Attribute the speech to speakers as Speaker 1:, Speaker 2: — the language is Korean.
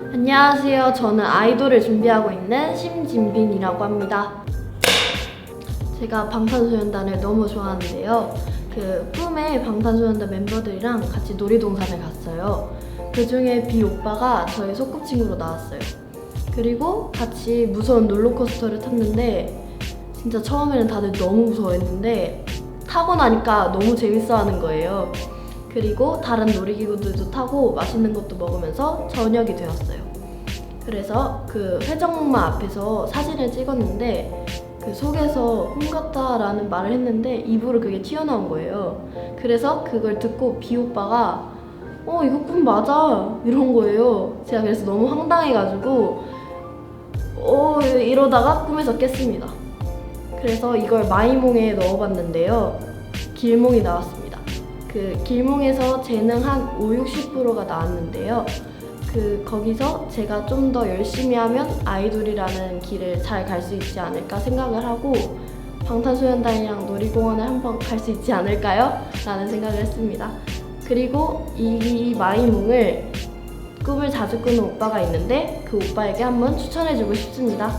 Speaker 1: 안녕하세요. 저는 아이돌을 준비하고 있는 심진빈이라고 합니다. 제가 방탄소년단을 너무 좋아하는데요. 그 꿈의 방탄소년단 멤버들이랑 같이 놀이동산을 갔어요. 그 중에 비 오빠가 저의 소꿉친구로 나왔어요. 그리고 같이 무서운 롤러코스터를 탔는데 진짜 처음에는 다들 너무 무서워했는데 타고 나니까 너무 재밌어 하는 거예요. 그리고 다른 놀이기구들도 타고 맛있는 것도 먹으면서 저녁이 되었어요. 그래서 그 회전목마 앞에서 사진을 찍었는데 그 속에서 꿈 같다라는 말을 했는데 입으로 그게 튀어나온 거예요. 그래서 그걸 듣고 비 오빠가 어 이거 꿈 맞아 이런 거예요. 제가 그래서 너무 황당해가지고 어 이러다가 꿈에서 깼습니다. 그래서 이걸 마이몽에 넣어봤는데요. 길몽이 나왔습니다. 그 길몽에서 재능 한 5, 60%가 나왔는데요. 그 거기서 제가 좀 더 열심히 하면 아이돌이라는 길을 잘 갈 수 있지 않을까 생각을 하고 방탄소년단이랑 놀이공원을 한번 갈 수 있지 않을까요? 라는 생각을 했습니다. 그리고 이 마이몽을 꿈을 자주 꾸는 오빠가 있는데 그 오빠에게 한번 추천해주고 싶습니다.